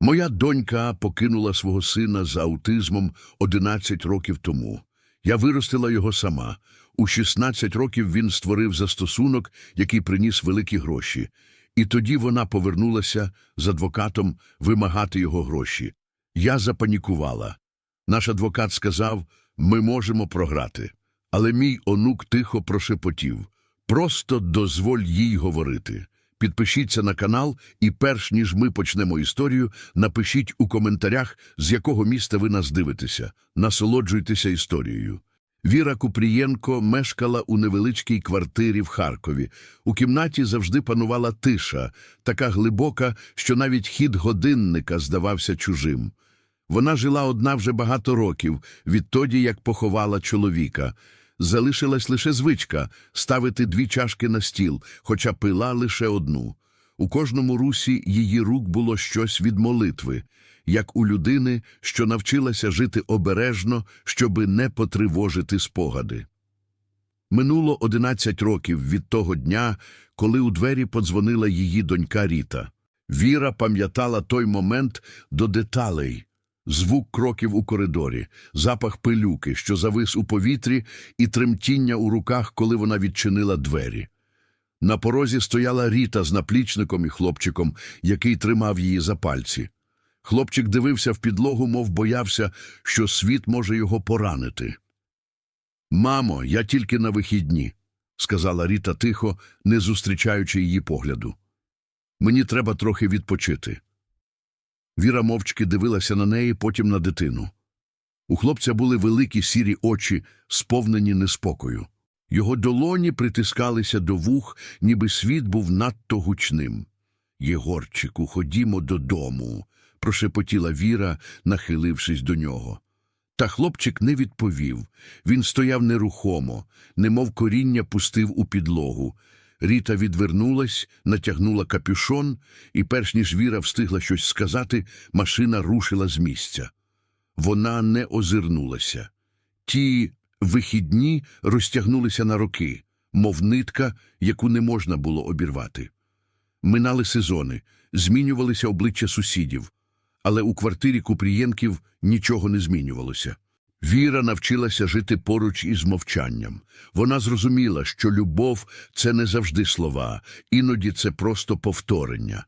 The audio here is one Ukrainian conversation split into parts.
Моя донька покинула свого сина з аутизмом 11 років тому. Я виростила його сама. У 16 років він створив застосунок, який приніс великі гроші. І тоді вона повернулася з адвокатом вимагати його гроші. Я запанікувала. Наш адвокат сказав, ми можемо програти. Але мій онук тихо прошепотів. Просто дозволь їй говорити. Підпишіться на канал і перш ніж ми почнемо історію, напишіть у коментарях, з якого міста ви нас дивитеся. Насолоджуйтеся історією. Віра Купрієнко мешкала у невеличкій квартирі в Харкові. У кімнаті завжди панувала тиша, така глибока, що навіть хід годинника здавався чужим. Вона жила одна вже багато років, відтоді як поховала чоловіка. Залишилась лише звичка ставити дві чашки на стіл, хоча пила лише одну. У кожному русі її рук було щось від молитви, як у людини, що навчилася жити обережно, щоби не потривожити спогади. Минуло одинадцять років від того дня, коли у двері подзвонила її донька Ріта. Віра пам'ятала той момент до деталей. Звук кроків у коридорі, запах пилюки, що завис у повітрі, і тремтіння у руках, коли вона відчинила двері. На порозі стояла Ріта з наплічником і хлопчиком, який тримав її за пальці. Хлопчик дивився в підлогу, мов боявся, що світ може його поранити. Мамо, я тільки на вихідні, сказала Ріта тихо, не зустрічаючи її погляду. Мені треба трохи відпочити. Віра мовчки дивилася на неї, потім на дитину. У хлопця були великі сірі очі, сповнені неспокою. Його долоні притискалися до вух, ніби світ був надто гучним. Єгорчику, ходімо додому, прошепотіла Віра, нахилившись до нього. Та хлопчик не відповів. Він стояв нерухомо, немов коріння пустив у підлогу. Ріта відвернулась, натягнула капюшон, і, перш ніж Віра встигла щось сказати, машина рушила з місця. Вона не озирнулася. Ті вихідні розтягнулися на роки, мов нитка, яку не можна було обірвати. Минали сезони, змінювалися обличчя сусідів, але у квартирі Купрієнків нічого не змінювалося. Віра навчилася жити поруч із мовчанням. Вона зрозуміла, що любов це не завжди слова, іноді це просто повторення.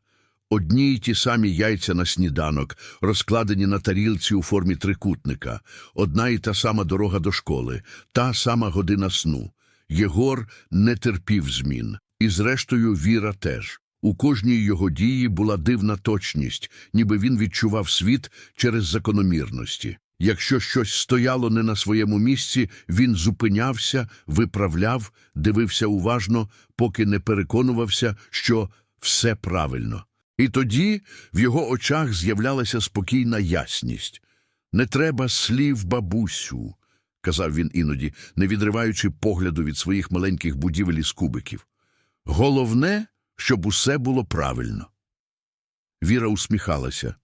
Одні й ті самі яйця на сніданок, розкладені на тарілці у формі трикутника, одна і та сама дорога до школи, та сама година сну. Єгор не терпів змін, і зрештою Віра теж. У кожній його дії була дивна точність, ніби він відчував світ через закономірності. Якщо щось стояло не на своєму місці, він зупинявся, виправляв, дивився уважно, поки не переконувався, що все правильно. І тоді в його очах з'являлася спокійна ясність. Не треба слів, бабусю, казав він іноді, не відриваючи погляду від своїх маленьких будівель із кубиків. Головне, щоб усе було правильно. Віра усміхалася.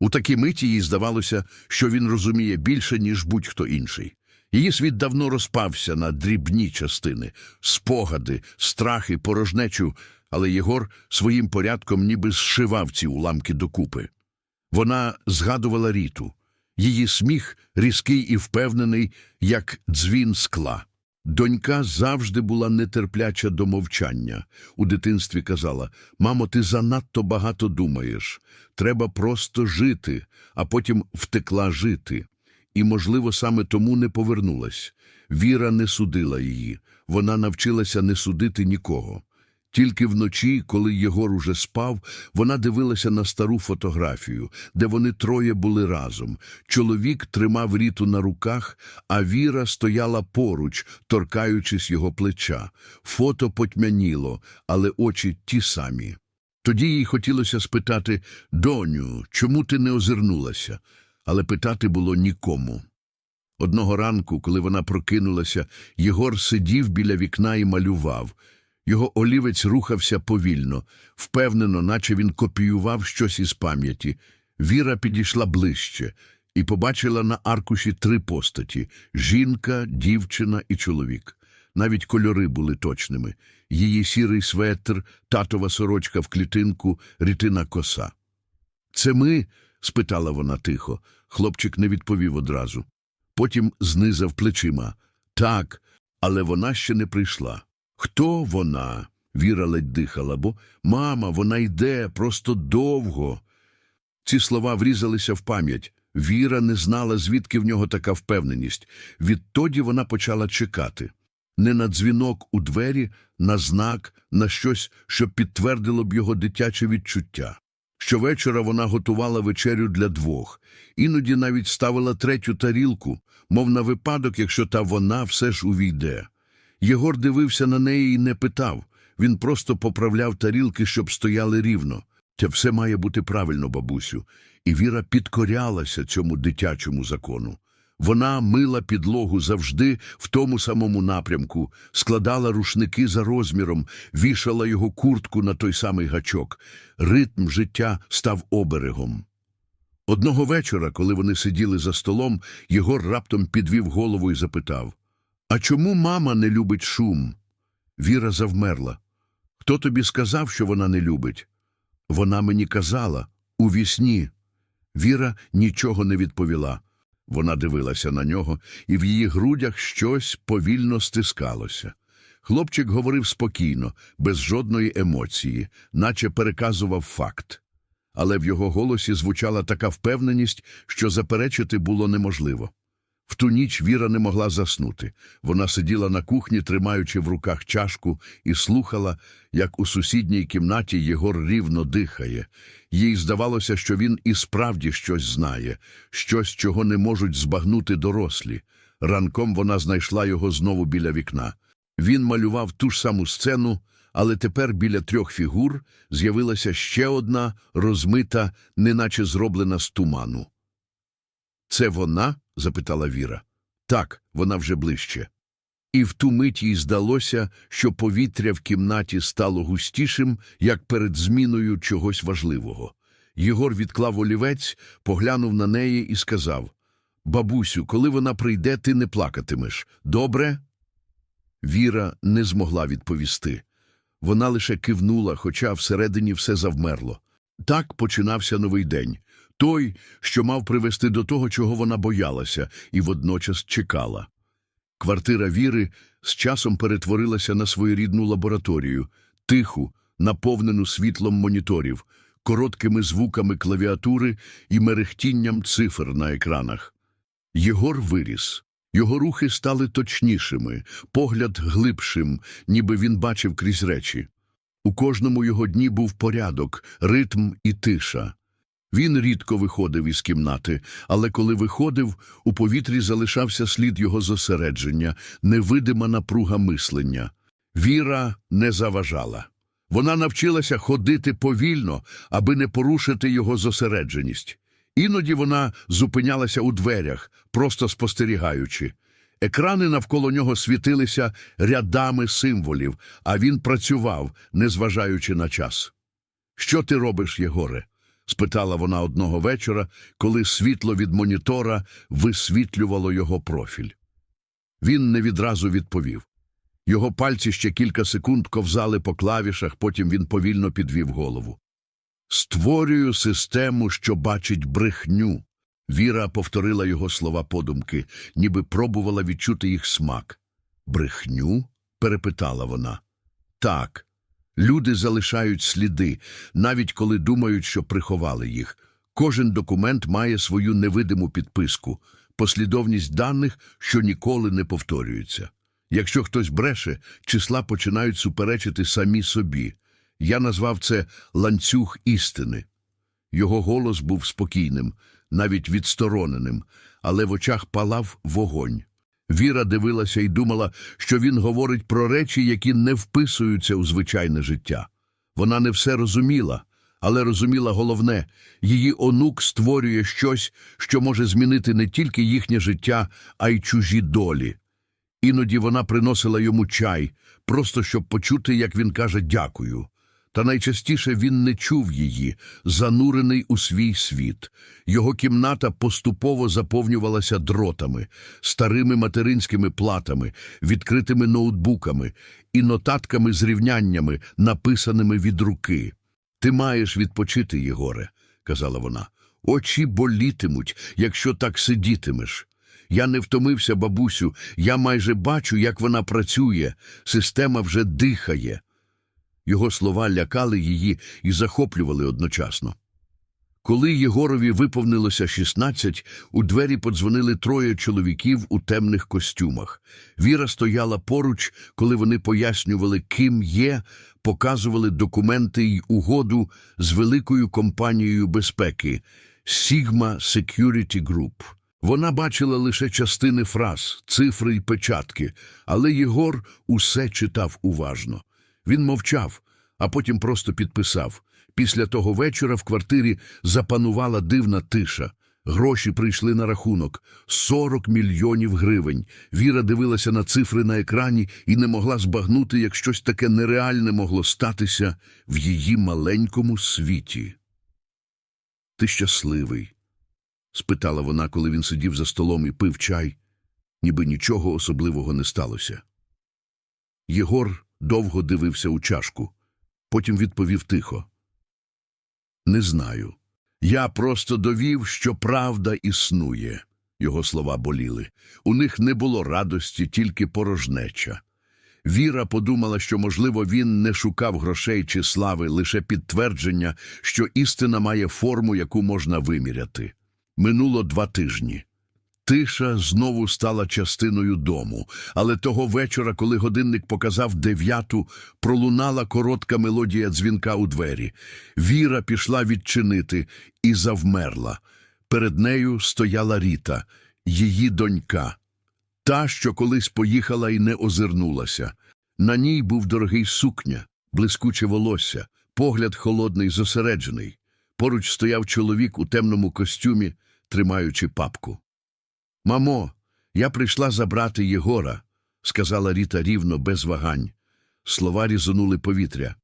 У такій миті їй здавалося, що він розуміє більше, ніж будь-хто інший. Її світ давно розпався на дрібні частини, спогади, страхи, порожнечу, але Єгор своїм порядком ніби зшивав ці уламки докупи. Вона згадувала Ріту. Її сміх різкий і впевнений, як дзвін скла. Донька завжди була нетерпляча до мовчання. У дитинстві казала Мамо, ти занадто багато думаєш. Треба просто жити, а потім втекла жити. І, можливо, саме тому не повернулась. Віра не судила її. Вона навчилася не судити нікого. Тільки вночі, коли Єгор уже спав, вона дивилася на стару фотографію, де вони троє були разом. Чоловік тримав Ріту на руках, а Віра стояла поруч, торкаючись його плеча. Фото потьмяніло, але очі ті самі. Тоді їй хотілося спитати Доню, чому ти не озирнулася? Але питати було нікому. Одного ранку, коли вона прокинулася, Єгор сидів біля вікна і малював. Його олівець рухався повільно, впевнено, наче він копіював щось із пам'яті. Віра підійшла ближче і побачила на аркуші три постаті жінка, дівчина і чоловік. Навіть кольори були точними її сірий светр, татова сорочка в клітинку, рітина коса. Це ми? спитала вона тихо. Хлопчик не відповів одразу. Потім знизав плечима. Так, але вона ще не прийшла. Хто вона? Віра ледь дихала, бо мама, вона йде просто довго. Ці слова врізалися в пам'ять. Віра не знала, звідки в нього така впевненість. Відтоді вона почала чекати. Не на дзвінок у двері, на знак, на щось, що підтвердило б його дитяче відчуття. Щовечора вона готувала вечерю для двох, іноді навіть ставила третю тарілку, мов на випадок, якщо та вона все ж увійде. Єгор дивився на неї і не питав. Він просто поправляв тарілки, щоб стояли рівно. Це все має бути правильно, бабусю. І Віра підкорялася цьому дитячому закону. Вона мила підлогу завжди в тому самому напрямку, складала рушники за розміром, вішала його куртку на той самий гачок. Ритм життя став оберегом. Одного вечора, коли вони сиділи за столом, Єгор раптом підвів голову і запитав А чому мама не любить шум? Віра завмерла. Хто тобі сказав, що вона не любить? Вона мені казала у вісні. Віра нічого не відповіла. Вона дивилася на нього, і в її грудях щось повільно стискалося. Хлопчик говорив спокійно, без жодної емоції, наче переказував факт. Але в його голосі звучала така впевненість, що заперечити було неможливо. В ту ніч Віра не могла заснути. Вона сиділа на кухні, тримаючи в руках чашку, і слухала, як у сусідній кімнаті Єгор рівно дихає. Їй здавалося, що він і справді щось знає, щось, чого не можуть збагнути дорослі. Ранком вона знайшла його знову біля вікна. Він малював ту ж саму сцену, але тепер біля трьох фігур з'явилася ще одна, розмита, неначе зроблена з туману. Це вона? Запитала Віра. Так, вона вже ближче. І в ту мить їй здалося, що повітря в кімнаті стало густішим, як перед зміною чогось важливого. Єгор відклав олівець, поглянув на неї і сказав Бабусю, коли вона прийде, ти не плакатимеш. Добре? Віра не змогла відповісти. Вона лише кивнула, хоча всередині все завмерло. Так починався новий день. Той, що мав привести до того, чого вона боялася, і водночас чекала. Квартира Віри з часом перетворилася на своєрідну лабораторію, тиху, наповнену світлом моніторів, короткими звуками клавіатури і мерехтінням цифр на екранах. Єгор виріс. Його рухи стали точнішими, погляд глибшим, ніби він бачив крізь речі. У кожному його дні був порядок, ритм і тиша. Він рідко виходив із кімнати, але коли виходив, у повітрі залишався слід його зосередження, невидима напруга мислення. Віра не заважала. Вона навчилася ходити повільно, аби не порушити його зосередженість. Іноді вона зупинялася у дверях, просто спостерігаючи. Екрани навколо нього світилися рядами символів, а він працював, незважаючи на час. Що ти робиш, Єгоре? Спитала вона одного вечора, коли світло від монітора висвітлювало його профіль. Він не відразу відповів. Його пальці ще кілька секунд ковзали по клавішах, потім він повільно підвів голову. Створюю систему, що бачить брехню. Віра повторила його слова подумки, ніби пробувала відчути їх смак. Брехню? перепитала вона. Так. Люди залишають сліди, навіть коли думають, що приховали їх. Кожен документ має свою невидиму підписку, послідовність даних, що ніколи не повторюються. Якщо хтось бреше, числа починають суперечити самі собі. Я назвав це ланцюг істини. Його голос був спокійним, навіть відстороненим, але в очах палав вогонь. Віра дивилася і думала, що він говорить про речі, які не вписуються у звичайне життя. Вона не все розуміла, але розуміла головне – її онук створює щось, що може змінити не тільки їхнє життя, а й чужі долі. Іноді вона приносила йому чай, просто щоб почути, як він каже «дякую». Та найчастіше він не чув її, занурений у свій світ. Його кімната поступово заповнювалася дротами, старими материнськими платами, відкритими ноутбуками і нотатками з рівняннями, написаними від руки. Ти маєш відпочити, Єгоре, казала вона. Очі болітимуть, якщо так сидітимеш. Я не втомився, бабусю, я майже бачу, як вона працює, система вже дихає. Його слова лякали її і захоплювали одночасно. Коли Єгорові виповнилося 16, у двері подзвонили троє чоловіків у темних костюмах. Віра стояла поруч, коли вони пояснювали, ким є, показували документи й угоду з великою компанією безпеки Sigma Security Group. Вона бачила лише частини фраз, цифри й печатки, але Єгор усе читав уважно. Він мовчав, а потім просто підписав. Після того вечора в квартирі запанувала дивна тиша. Гроші прийшли на рахунок – 40 мільйонів гривень. Віра дивилася на цифри на екрані і не могла збагнути, як щось таке нереальне могло статися в її маленькому світі. «Ти щасливий?» – спитала вона, коли він сидів за столом і пив чай, ніби нічого особливого не сталося. Єгор довго дивився у чашку, потім відповів тихо. Не знаю. Я просто довів, що правда існує. Його слова боліли. У них не було радості, тільки порожнеча. Віра подумала, що, можливо, він не шукав грошей чи слави, лише підтвердження, що істина має форму, яку можна виміряти. Минуло два тижні. Тиша знову стала частиною дому, але того вечора, коли годинник показав дев'яту, пролунала коротка мелодія дзвінка у двері. Віра пішла відчинити і завмерла. Перед нею стояла Ріта, її донька, та, що колись поїхала і не озирнулася. На ній був дорогий сукня, блискуче волосся, погляд холодний, зосереджений. Поруч стояв чоловік у темному костюмі, тримаючи папку. Мамо, я прийшла забрати Єгора, сказала Ріта рівно, без вагань. Слова різонули повітря.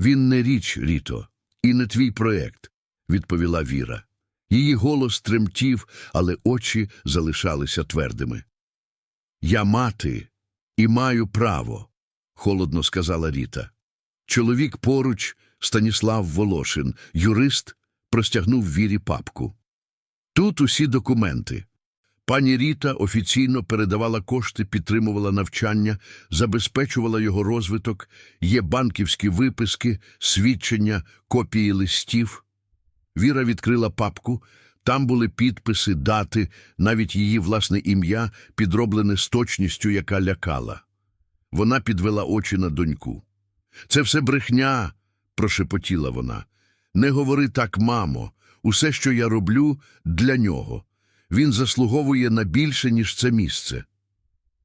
Він не річ, Ріто, і не твій проект, відповіла Віра. Її голос тремтів, але очі залишалися твердими. Я мати і маю право, холодно сказала Ріта. Чоловік поруч, Станіслав Волошин, юрист, простягнув вірі папку. Тут усі документи. Пані Ріта офіційно передавала кошти, підтримувала навчання, забезпечувала його розвиток, є банківські виписки, свідчення, копії листів. Віра відкрила папку, там були підписи, дати, навіть її власне ім'я, підроблене з точністю, яка лякала. Вона підвела очі на доньку. Це все брехня, прошепотіла вона. Не говори так, мамо. Усе, що я роблю, для нього. Він заслуговує на більше, ніж це місце.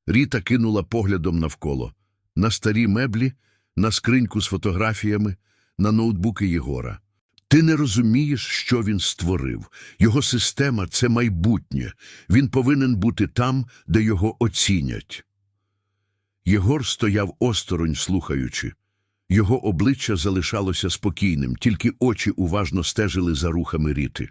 Ріта кинула поглядом навколо на старі меблі, на скриньку з фотографіями, на ноутбуки Єгора. Ти не розумієш, що він створив. Його система це майбутнє. Він повинен бути там, де його оцінять. Єгор стояв осторонь, слухаючи. Його обличчя залишалося спокійним, тільки очі уважно стежили за рухами Ріти.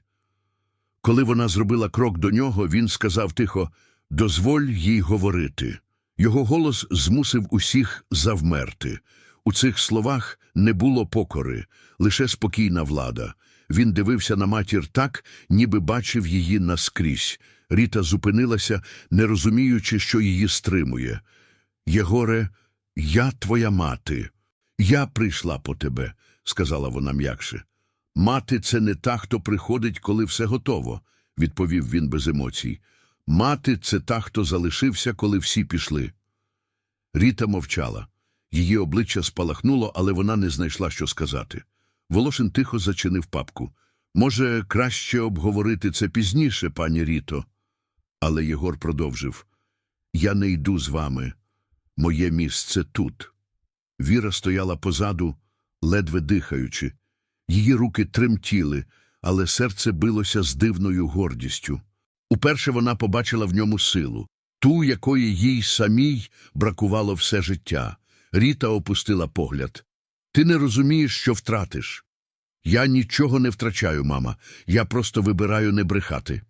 Коли вона зробила крок до нього, він сказав тихо «Дозволь їй говорити». Його голос змусив усіх завмерти. У цих словах не було покори, лише спокійна влада. Він дивився на матір так, ніби бачив її наскрізь. Ріта зупинилася, не розуміючи, що її стримує. Єгоре, я твоя мати. Я прийшла по тебе, сказала вона м'якше. Мати це не та, хто приходить, коли все готово, відповів він без емоцій. Мати це та, хто залишився, коли всі пішли. Ріта мовчала. Її обличчя спалахнуло, але вона не знайшла, що сказати. Волошин тихо зачинив папку. Може, краще обговорити це пізніше, пані Ріто. Але Єгор продовжив Я не йду з вами. Моє місце тут. Віра стояла позаду, ледве дихаючи. Її руки тремтіли, але серце билося з дивною гордістю. Уперше вона побачила в ньому силу, ту, якої їй самій бракувало все життя. Ріта опустила погляд. Ти не розумієш, що втратиш. Я нічого не втрачаю, мама. Я просто вибираю не брехати.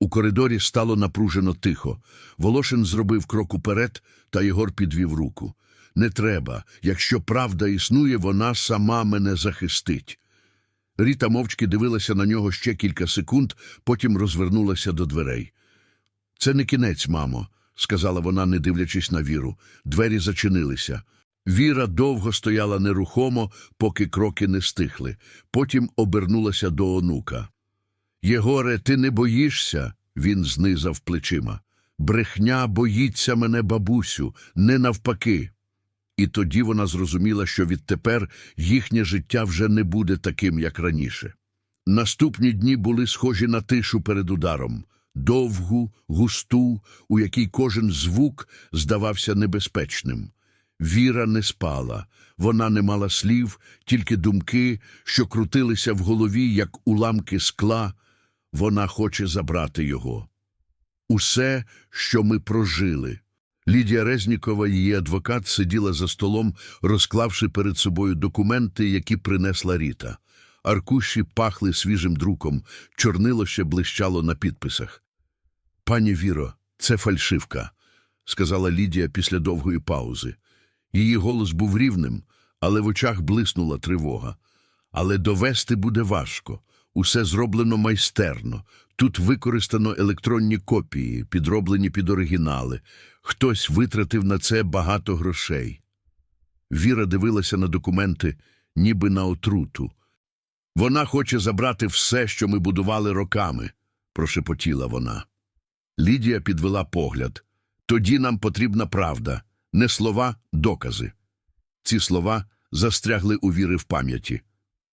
У коридорі стало напружено тихо. Волошин зробив крок уперед, та Єгор підвів руку. Не треба. Якщо правда існує, вона сама мене захистить. Ріта мовчки дивилася на нього ще кілька секунд, потім розвернулася до дверей. Це не кінець, мамо, сказала вона, не дивлячись на віру. Двері зачинилися. Віра довго стояла нерухомо, поки кроки не стихли. Потім обернулася до онука. Єгоре, ти не боїшся? Він знизав плечима. Брехня боїться мене, бабусю, не навпаки. І тоді вона зрозуміла, що відтепер їхнє життя вже не буде таким, як раніше. Наступні дні були схожі на тишу перед ударом довгу, густу, у якій кожен звук здавався небезпечним. Віра не спала, вона не мала слів, тільки думки, що крутилися в голові, як уламки скла. Вона хоче забрати його. Усе, що ми прожили. Лідія Резнікова, її адвокат, сиділа за столом, розклавши перед собою документи, які принесла Ріта. Аркуші пахли свіжим друком, чорнило ще блищало на підписах. Пані Віро, це фальшивка, сказала Лідія після довгої паузи. Її голос був рівним, але в очах блиснула тривога. Але довести буде важко. Усе зроблено майстерно. Тут використано електронні копії, підроблені під оригінали. Хтось витратив на це багато грошей. Віра дивилася на документи, ніби на отруту. Вона хоче забрати все, що ми будували роками, прошепотіла вона. Лідія підвела погляд. Тоді нам потрібна правда, не слова, докази. Ці слова застрягли у віри в пам'яті.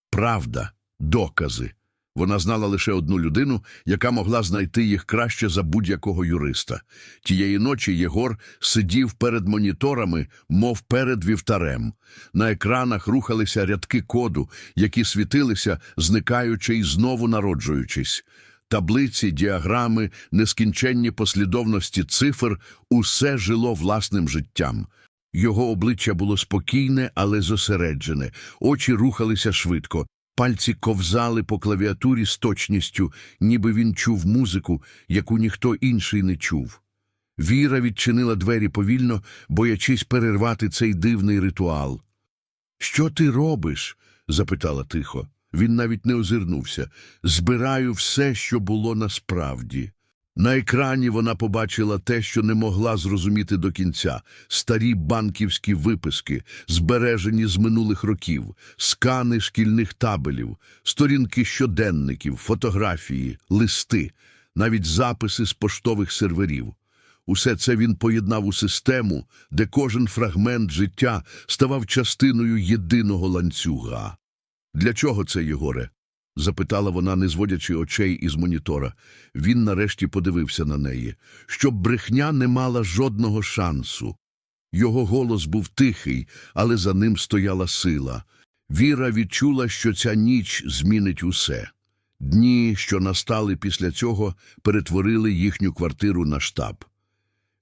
Правда, докази. Вона знала лише одну людину, яка могла знайти їх краще за будь-якого юриста. Тієї ночі Єгор сидів перед моніторами, мов перед вівтарем. На екранах рухалися рядки коду, які світилися, зникаючи і знову народжуючись. Таблиці, діаграми, нескінченні послідовності цифр – усе жило власним життям. Його обличчя було спокійне, але зосереджене, очі рухалися швидко, пальці ковзали по клавіатурі з точністю, ніби він чув музику, яку ніхто інший не чув. Віра відчинила двері повільно, боячись перервати цей дивний ритуал. Що ти робиш? запитала тихо. Він навіть не озирнувся. Збираю все, що було насправді. На екрані вона побачила те, що не могла зрозуміти до кінця старі банківські виписки, збережені з минулих років, скани шкільних табелів, сторінки щоденників, фотографії, листи, навіть записи з поштових серверів. Усе це він поєднав у систему, де кожен фрагмент життя ставав частиною єдиного ланцюга. Для чого це, Єгоре? Запитала вона, не зводячи очей із монітора. Він нарешті подивився на неї. Щоб брехня не мала жодного шансу. Його голос був тихий, але за ним стояла сила. Віра відчула, що ця ніч змінить усе. Дні, що настали після цього, перетворили їхню квартиру на штаб.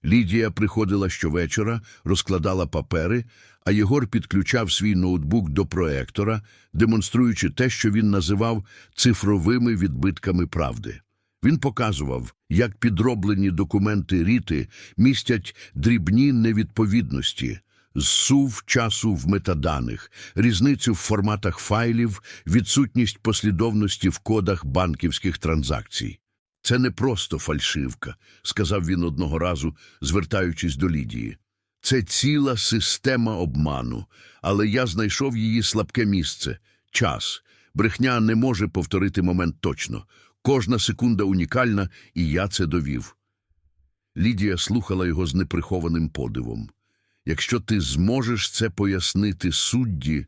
Лідія приходила щовечора, розкладала папери, а Єгор підключав свій ноутбук до проектора, демонструючи те, що він називав цифровими відбитками правди. Він показував, як підроблені документи Ріти містять дрібні невідповідності, зсув часу в метаданих, різницю в форматах файлів, відсутність послідовності в кодах банківських транзакцій. Це не просто фальшивка, сказав він одного разу, звертаючись до Лідії. Це ціла система обману, але я знайшов її слабке місце час. Брехня не може повторити момент точно. Кожна секунда унікальна, і я це довів. Лідія слухала його з неприхованим подивом. Якщо ти зможеш це пояснити судді,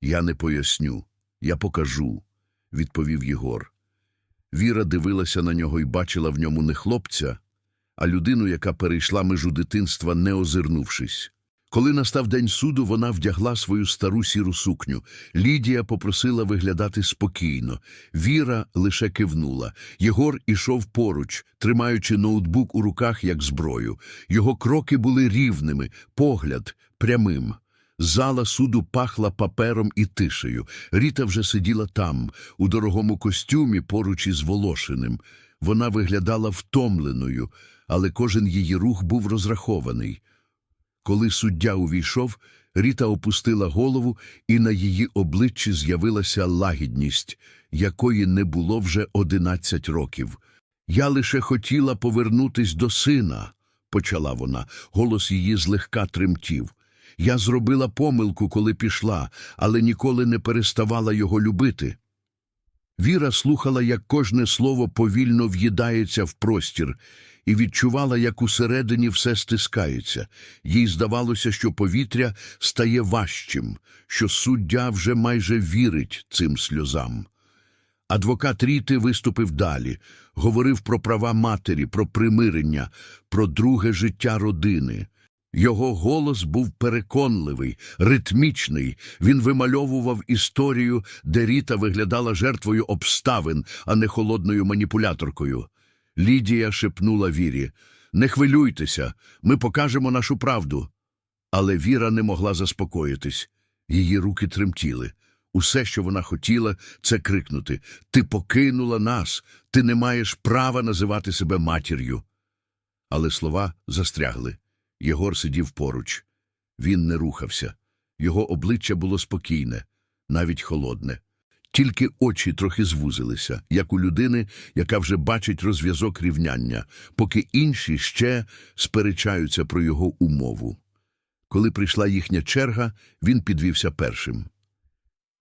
я не поясню, я покажу, відповів Єгор. Віра дивилася на нього і бачила в ньому не хлопця, а людину, яка перейшла межу дитинства, не озирнувшись. Коли настав день суду, вона вдягла свою стару сіру сукню. Лідія попросила виглядати спокійно. Віра лише кивнула. Єгор ішов поруч, тримаючи ноутбук у руках, як зброю. Його кроки були рівними, погляд прямим. Зала суду пахла папером і тишею. Ріта вже сиділа там, у дорогому костюмі поруч із Волошиним. Вона виглядала втомленою, але кожен її рух був розрахований. Коли суддя увійшов, Ріта опустила голову, і на її обличчі з'явилася лагідність, якої не було вже одинадцять років. Я лише хотіла повернутись до сина, почала вона. Голос її злегка тремтів. Я зробила помилку, коли пішла, але ніколи не переставала його любити. Віра слухала, як кожне слово повільно в'їдається в простір, і відчувала, як усередині все стискається. Їй здавалося, що повітря стає важчим, що суддя вже майже вірить цим сльозам. Адвокат Ріти виступив далі, говорив про права матері, про примирення, про друге життя родини. Його голос був переконливий, ритмічний. Він вимальовував історію, де Ріта виглядала жертвою обставин, а не холодною маніпуляторкою. Лідія шепнула Вірі: Не хвилюйтеся, ми покажемо нашу правду. Але Віра не могла заспокоїтись. Її руки тремтіли. Усе, що вона хотіла, це крикнути Ти покинула нас, ти не маєш права називати себе матір'ю. Але слова застрягли. Єгор сидів поруч. Він не рухався. Його обличчя було спокійне, навіть холодне. Тільки очі трохи звузилися, як у людини, яка вже бачить розв'язок рівняння, поки інші ще сперечаються про його умову. Коли прийшла їхня черга, він підвівся першим.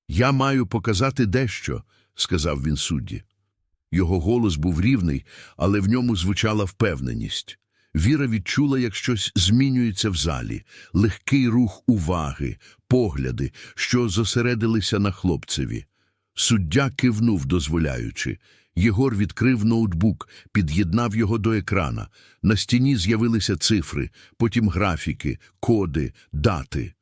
Я маю показати дещо, сказав він судді. Його голос був рівний, але в ньому звучала впевненість. Віра відчула, як щось змінюється в залі, легкий рух уваги, погляди, що зосередилися на хлопцеві. Суддя кивнув, дозволяючи. Єгор відкрив ноутбук, під'єднав його до екрана. На стіні з'явилися цифри, потім графіки, коди, дати.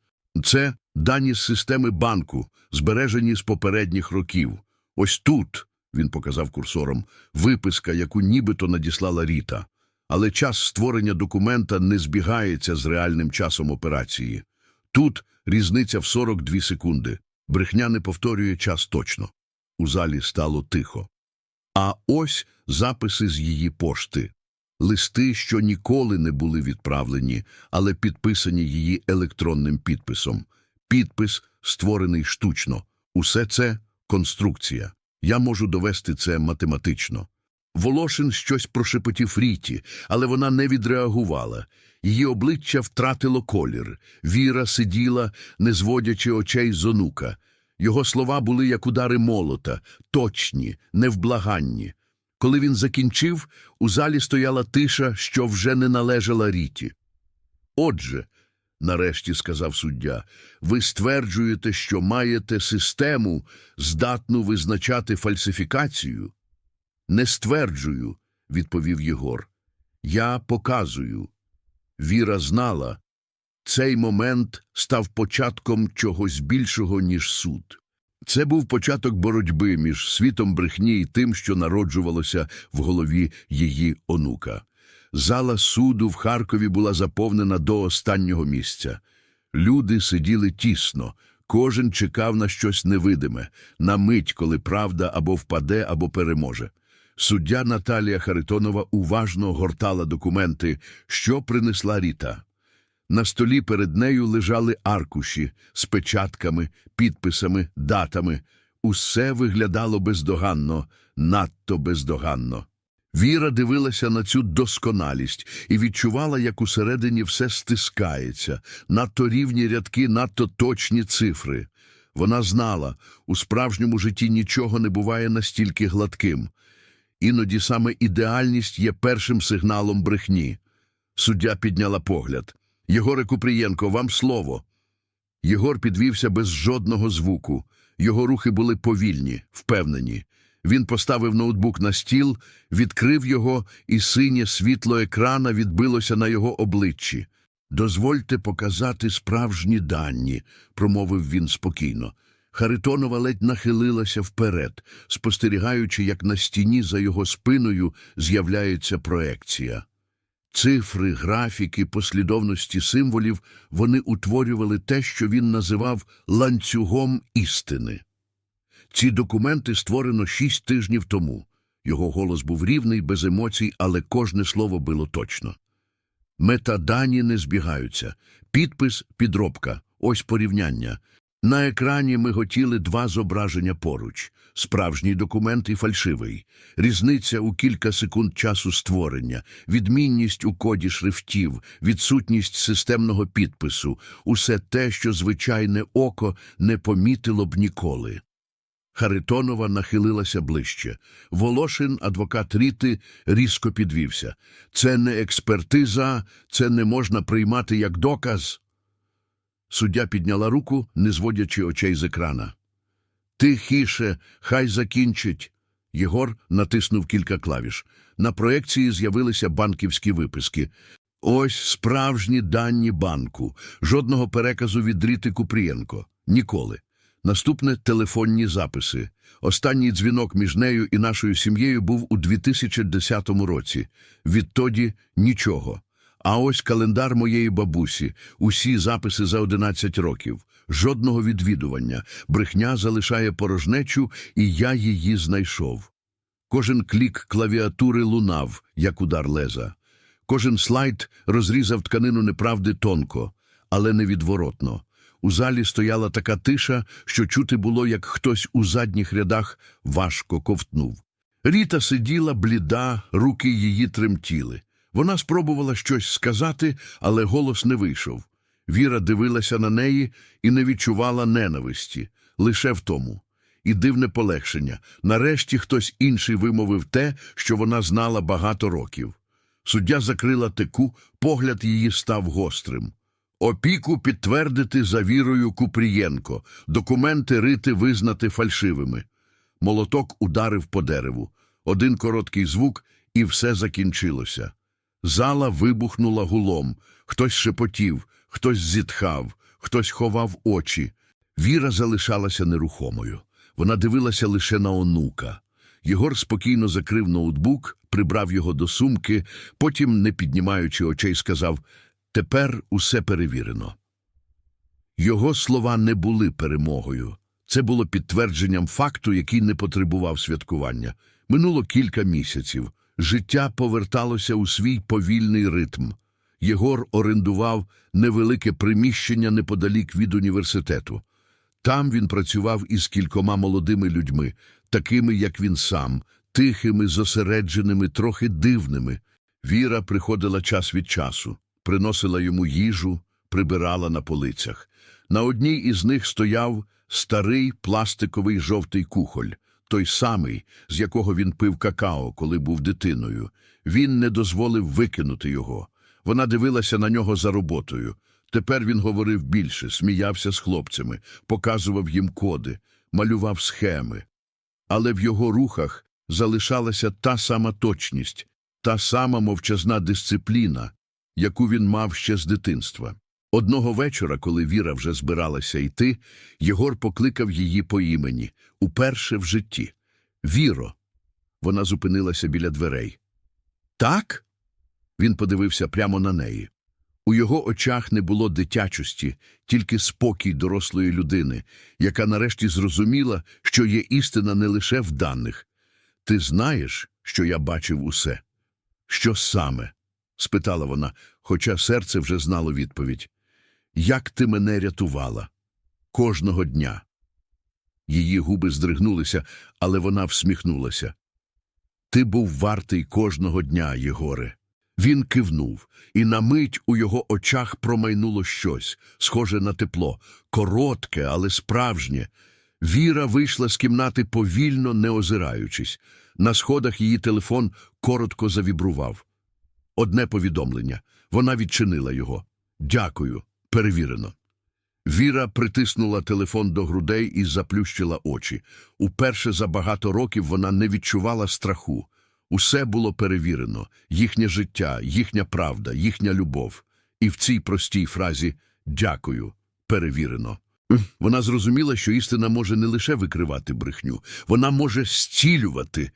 Це дані з системи банку, збережені з попередніх років. Ось тут, він показав курсором, виписка, яку нібито надіслала Ріта. Але час створення документа не збігається з реальним часом операції. Тут різниця в 42 секунди. Брехня не повторює час точно. У залі стало тихо. А ось записи з її пошти. Листи, що ніколи не були відправлені, але підписані її електронним підписом. Підпис, створений штучно. Усе це конструкція. Я можу довести це математично. Волошин щось прошепотів Ріті, але вона не відреагувала. Її обличчя втратило колір. Віра сиділа, не зводячи очей з онука. Його слова були як удари молота, точні, невблаганні. Коли він закінчив, у залі стояла тиша, що вже не належала Ріті. Отже, нарешті сказав суддя, ви стверджуєте, що маєте систему, здатну визначати фальсифікацію? Не стверджую, відповів Єгор. Я показую. Віра знала. Цей момент став початком чогось більшого, ніж суд. Це був початок боротьби між світом брехні і тим, що народжувалося в голові її онука. Зала суду в Харкові була заповнена до останнього місця. Люди сиділи тісно, кожен чекав на щось невидиме, на мить, коли правда або впаде, або переможе. Суддя Наталія Харитонова уважно гортала документи, що принесла Ріта. На столі перед нею лежали аркуші з печатками, підписами, датами. Усе виглядало бездоганно, надто бездоганно. Віра дивилася на цю досконалість і відчувала, як усередині все стискається, надто рівні рядки, надто точні цифри. Вона знала, у справжньому житті нічого не буває настільки гладким. Іноді саме ідеальність є першим сигналом брехні. Суддя підняла погляд. Єгоре Купрієнко, вам слово. Єгор підвівся без жодного звуку. Його рухи були повільні, впевнені. Він поставив ноутбук на стіл, відкрив його, і синє світло екрана відбилося на його обличчі. Дозвольте показати справжні дані, промовив він спокійно. Харитонова ледь нахилилася вперед, спостерігаючи, як на стіні за його спиною з'являється проекція. Цифри, графіки, послідовності символів вони утворювали те, що він називав ланцюгом істини. Ці документи створено шість тижнів тому. Його голос був рівний, без емоцій, але кожне слово було точно. Метадані не збігаються. Підпис – підробка. Ось порівняння. На екрані ми готіли два зображення поруч. Справжній документ і фальшивий. Різниця у кілька секунд часу створення, відмінність у коді шрифтів, відсутність системного підпису – усе те, що звичайне око не помітило б ніколи. Харитонова нахилилася ближче. Волошин, адвокат Ріти, різко підвівся. Це не експертиза, це не можна приймати як доказ. Суддя підняла руку, не зводячи очей з екрана. Тихіше, хай закінчить. Єгор натиснув кілька клавіш. На проекції з'явилися банківські виписки. Ось справжні дані банку. Жодного переказу від Ріти Купрієнко. Ніколи. Наступне – телефонні записи. Останній дзвінок між нею і нашою сім'єю був у 2010 році. Відтоді – нічого. А ось календар моєї бабусі. Усі записи за 11 років. Жодного відвідування. Брехня залишає порожнечу, і я її знайшов. Кожен клік клавіатури лунав, як удар леза. Кожен слайд розрізав тканину неправди тонко, але невідворотно. У залі стояла така тиша, що чути було, як хтось у задніх рядах важко ковтнув. Ріта сиділа бліда, руки її тремтіли. Вона спробувала щось сказати, але голос не вийшов. Віра дивилася на неї і не відчувала ненависті, лише в тому. І дивне полегшення. Нарешті хтось інший вимовив те, що вона знала багато років. Суддя закрила теку, погляд її став гострим. Опіку підтвердити за вірою Купрієнко, документи рити визнати фальшивими. Молоток ударив по дереву. Один короткий звук, і все закінчилося. Зала вибухнула гулом. Хтось шепотів, хтось зітхав, хтось ховав очі. Віра залишалася нерухомою. Вона дивилася лише на онука. Єгор спокійно закрив ноутбук, прибрав його до сумки, потім, не піднімаючи очей, сказав «Тепер усе перевірено». Його слова не були перемогою. Це було підтвердженням факту, який не потребував святкування. Минуло кілька місяців. Життя поверталося у свій повільний ритм. Єгор орендував невелике приміщення неподалік від університету. Там він працював із кількома молодими людьми, такими, як він сам, тихими, зосередженими, трохи дивними. Віра приходила час від часу, приносила йому їжу, прибирала на полицях. На одній із них стояв старий пластиковий жовтий кухоль, той самий, з якого він пив какао, коли був дитиною. Він не дозволив викинути його. Вона дивилася на нього за роботою. Тепер він говорив більше, сміявся з хлопцями, показував їм коди, малював схеми. Але в його рухах залишалася та сама точність, та сама мовчазна дисципліна, яку він мав ще з дитинства. Одного вечора, коли Віра вже збиралася йти, Єгор покликав її по імені, уперше в житті. Віро. Вона зупинилася біля дверей. Так? Він подивився прямо на неї. У його очах не було дитячості, тільки спокій дорослої людини, яка нарешті зрозуміла, що є істина не лише в даних. Ти знаєш, що я бачив усе? Що саме? спитала вона, хоча серце вже знало відповідь. Як ти мене рятувала? Кожного дня. Її губи здригнулися, але вона всміхнулася. Ти був вартий кожного дня, Єгоре. Він кивнув, і на мить у його очах промайнуло щось, схоже на тепло, коротке, але справжнє. Віра вийшла з кімнати повільно, не озираючись. На сходах її телефон коротко завібрував. Одне повідомлення. Вона відчинила його. Дякую. Перевірено. Віра притиснула телефон до грудей і заплющила очі. Уперше за багато років вона не відчувала страху. Усе було перевірено їхнє життя, їхня правда, їхня любов. І в цій простій фразі «дякую» перевірено. Вона зрозуміла, що істина може не лише викривати брехню, вона може зцілювати.